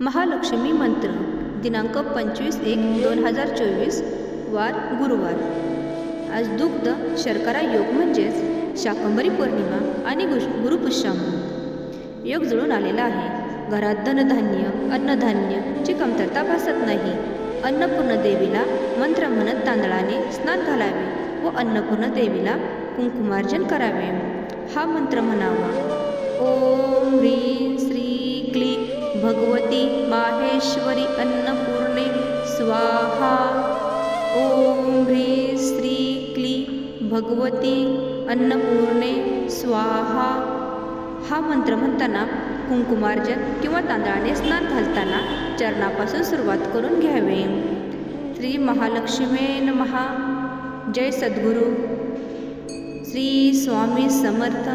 महालक्ष्मी मंत्र दिनांक पंचवीस एक दोन हजार चोवीस वार गुरुवार. आज दुग्ध शर्करा योग म्हणजेच शाकंभरी पौर्णिमा आणि गुश गुरुपुष्याम. योग जुळून आलेला आहे. घरात धनधान्य अन्नधान्यची कमतरता भासत नाही. अन्नपूर्ण देवीला मंत्र म्हणत तांदळाने स्नान घालावे व अन्नपूर्ण देवीला कुंकुमार्जन करावे. हा मंत्र म्हणावा. भगवती माहेश्वरी अन्नपूर्णे स्वाहा। ओम ह्रीं श्री क्ली भगवती अन्नपूर्णे स्वाहा। हा मंत्र म्हणताना कुंकुमार्जन किंवा तांदळाने स्नान घालताना चरणापासून सुरुवात करून घ्यावे. श्री महालक्ष्मे नमहा जय सद्गुरू. श्री स्वामी समर्थ.